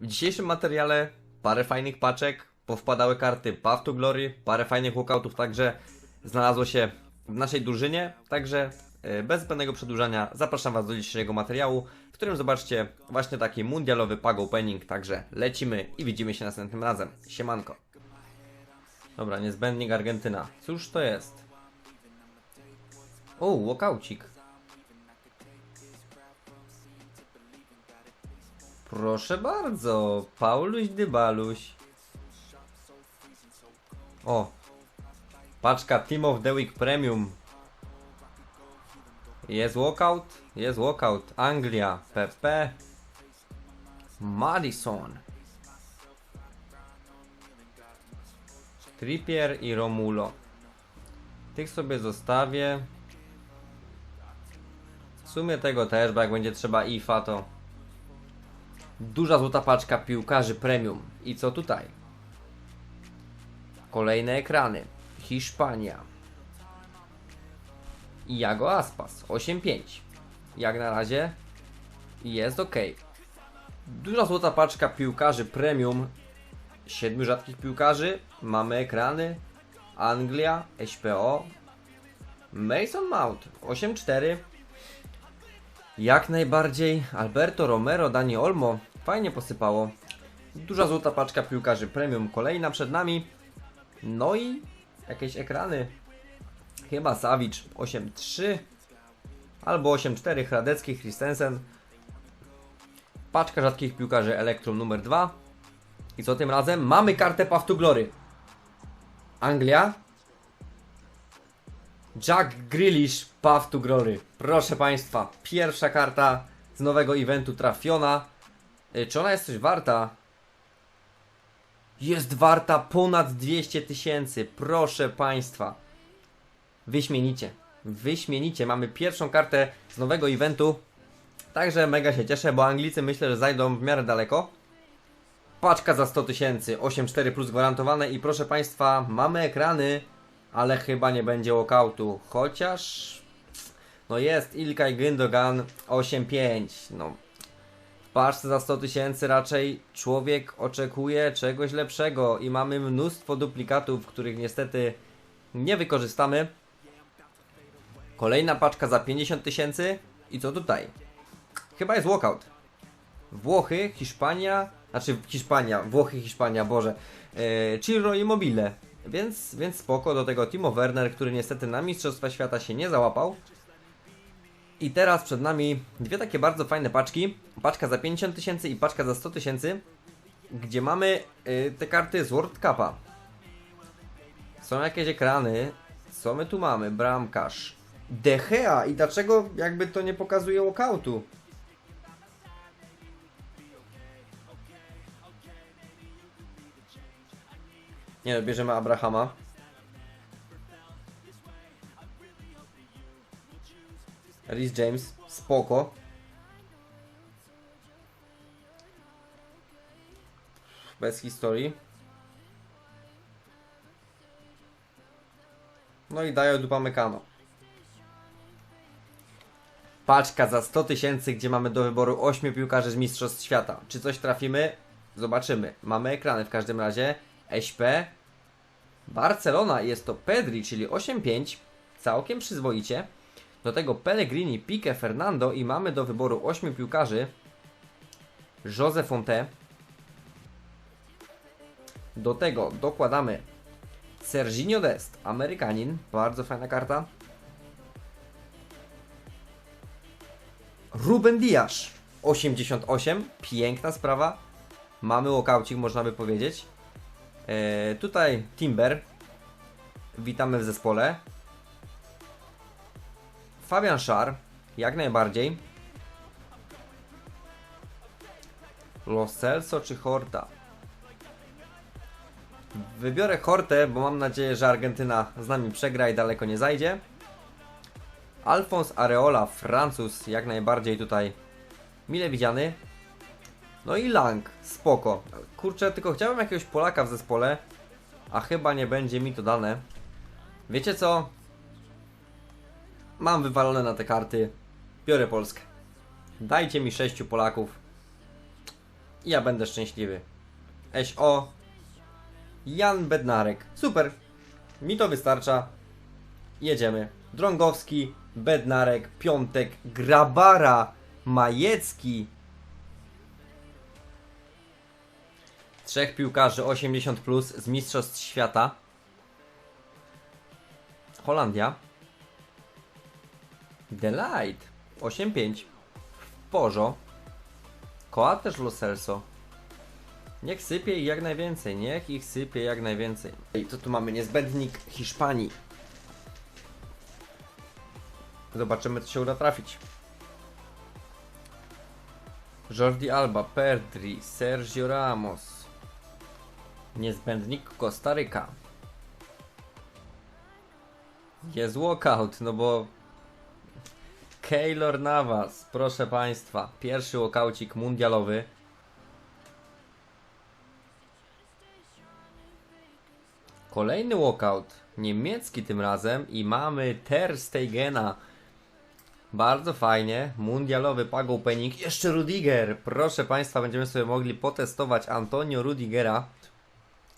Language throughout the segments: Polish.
W dzisiejszym materiale parę fajnych paczek, powpadały karty Path to Glory, parę fajnych walkoutów także znalazło się w naszej drużynie, także e, bez zbędnego przedłużania zapraszam Was do dzisiejszego materiału, w którym zobaczcie właśnie taki mundialowy pack opening, także lecimy i widzimy się następnym razem. Siemanko. Dobra, niezbędnik Argentyna. Cóż to jest? O, walkaucik. Proszę bardzo, Pauluś Dybaluś. O, paczka Team of the Week Premium. Jest walkout, jest walkout. Anglia, PP, Madison, Trippier i Romulo. Tych sobie zostawię. W sumie tego też, bo jak będzie trzeba IFA to Duża złota paczka piłkarzy premium. I co tutaj? Kolejne ekrany. Hiszpania. Iago Aspas 8.5. Jak na razie jest ok. Duża złota paczka piłkarzy premium. Siedmiu rzadkich piłkarzy. Mamy ekrany. Anglia, SPO. Mason Mount 8.4. Jak najbardziej Alberto Romero, Dani Olmo. Fajnie posypało. Duża złota paczka piłkarzy premium kolejna przed nami. No i jakieś ekrany. Chyba Savic 8.3 albo 8.4 Hradecki Christensen. Paczka rzadkich piłkarzy Elektrum numer 2. I co tym razem? Mamy kartę Path to Glory. Anglia. Jack Grealish Path to Glory. Proszę Państwa, pierwsza karta z nowego eventu trafiona. Y, Czy ona jest coś warta? Jest warta ponad 200 tysięcy. Proszę Państwa. Wyśmienicie. Wyśmienicie. Mamy pierwszą kartę z nowego eventu. Także mega się cieszę, bo Anglicy myślę, że zajdą w miarę daleko. Paczka za 100 tysięcy, 8,4 plus gwarantowane i proszę Państwa, mamy ekrany, ale chyba nie będzie walkoutu. Chociaż, no jest Ilkay Gündogan 8,5. No, paczce za 100 tysięcy raczej człowiek oczekuje czegoś lepszego i mamy mnóstwo duplikatów, których niestety nie wykorzystamy. Kolejna paczka za 50 tysięcy i co tutaj? Chyba jest walkout. Włochy, Hiszpania, znaczy Hiszpania, Włochy, Hiszpania, Boże, yy, Ciro Immobile. Więc, więc spoko, do tego Timo Werner, który niestety na Mistrzostwa Świata się nie załapał. I teraz przed nami dwie takie bardzo fajne paczki. Paczka za 50 tysięcy i paczka za 100 tysięcy, gdzie mamy yy, te karty z World Cupa. Są jakieś ekrany. Co my tu mamy? Bramkarz. De Gea. I dlaczego jakby to nie pokazuje walkoutu? Nie no, bierzemy Abrahama. Rhys James, spoko. Bez historii. No i dają dupa Mekano. Paczka za 100 tysięcy, gdzie mamy do wyboru 8 piłkarzy z Mistrzostw Świata. Czy coś trafimy? Zobaczymy. Mamy ekrany w każdym razie. SP. Barcelona jest to Pedri, czyli 8-5. Całkiem przyzwoicie. Do tego Pellegrini, Pique, Fernando i mamy do wyboru 8 piłkarzy. Jose Fonte. Do tego dokładamy Serginio Dest, Amerykanin. Bardzo fajna karta. Ruben Dias 88. Piękna sprawa. Mamy walkoucik, można by powiedzieć. E, tutaj Timber. Witamy w zespole. Fabian Szar, jak najbardziej. Los Celso czy Horta? Wybiorę Hortę, bo mam nadzieję, że Argentyna z nami przegra i daleko nie zajdzie. Alphonse Areola, Francuz, jak najbardziej tutaj mile widziany. No i Lang, spoko. Kurczę, tylko chciałem jakiegoś Polaka w zespole, a chyba nie będzie mi to dane. Wiecie co? Mam wywalone na te karty. Biorę Polskę. Dajcie mi sześciu Polaków. i ja będę szczęśliwy. SO Jan Bednarek. Super. Mi to wystarcza. Jedziemy. Drągowski, Bednarek, Piątek, Grabara, Majecki. Trzech piłkarzy 80 plus z Mistrzostw Świata. Holandia. Delight 8-5. Pożo. Coates Lo Celso. Niech sypie ich jak najwięcej, niech ich sypie jak najwięcej. I co tu mamy? Niezbędnik Hiszpanii. Zobaczymy, co się uda trafić. Jordi Alba, Pedri, Sergio Ramos. Niezbędnik Kostaryka. Jest walkout, no bo Keylor Navas, proszę Państwa, pierwszy walkaucik mundialowy. Kolejny walkout, niemiecki tym razem i mamy Ter Stegena. Bardzo fajnie, mundialowy pago opening. Jeszcze Rudiger, proszę Państwa, będziemy sobie mogli potestować Antonio Rudigera.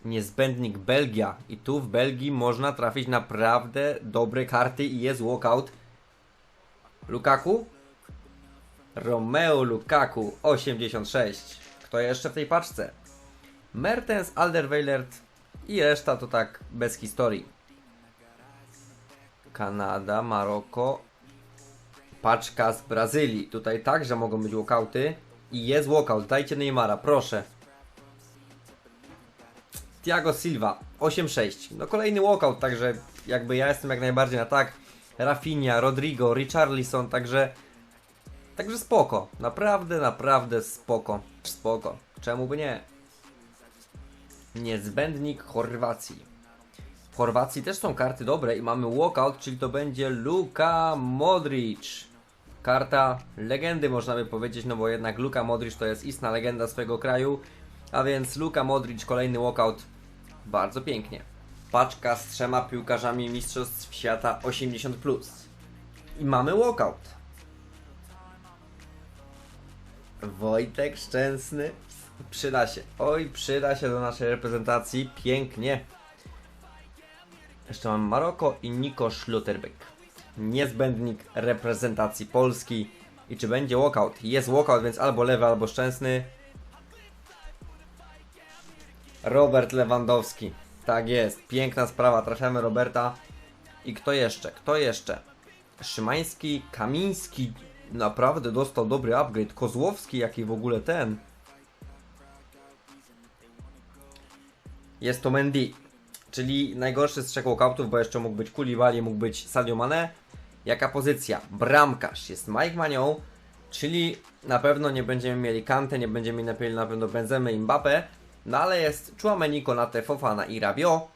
Niezbędnik Belgia i tu w Belgii można trafić naprawdę dobre karty i jest walkout. Lukaku? Romeo Lukaku 86. Kto jeszcze w tej paczce? Mertens, Alderweireld i reszta to tak bez historii. Kanada, Maroko, paczka z Brazylii. Tutaj także mogą być walkouty. I jest walkout. Dajcie Neymara, proszę. Thiago Silva 8-6. No kolejny walkout, także jakby ja jestem jak najbardziej na tak. Rafinha, Rodrigo, Richarlison, także także spoko. Naprawdę, naprawdę spoko. Spoko. Czemu by nie? Niezbędnik Chorwacji. W Chorwacji też są karty dobre i mamy walkout, czyli to będzie Luka Modric. Karta legendy można by powiedzieć, no bo jednak Luka Modric to jest istna legenda swojego kraju, a więc Luka Modric, kolejny walkout, bardzo pięknie. Paczka z trzema piłkarzami Mistrzostw Świata 80+. I mamy walkout. Wojtek Szczęsny przyda się. Oj, przyda się do naszej reprezentacji. Pięknie. Jeszcze mam Maroko i Niko Schlotterbeck. Niezbędnik reprezentacji Polski. I czy będzie walkout? Jest walkout, więc albo lewy, albo szczęsny. Robert Lewandowski. Tak jest, piękna sprawa. Trafiamy Roberta. I kto jeszcze? Kto jeszcze? Szymański, Kamiński. Naprawdę dostał dobry upgrade. Kozłowski, jaki w ogóle ten. Jest to Mendy. Czyli najgorszy z trzech walkoutów, bo jeszcze mógł być Koulibaly, mógł być Sadio Mane. Jaka pozycja? Bramkarz. Jest Mike Manią, czyli na pewno nie będziemy mieli Kante, nie będziemy mieli na pewno Benzemy i Mbappe. No ale jest Chouameni, Konate, Fofana i Rabiot.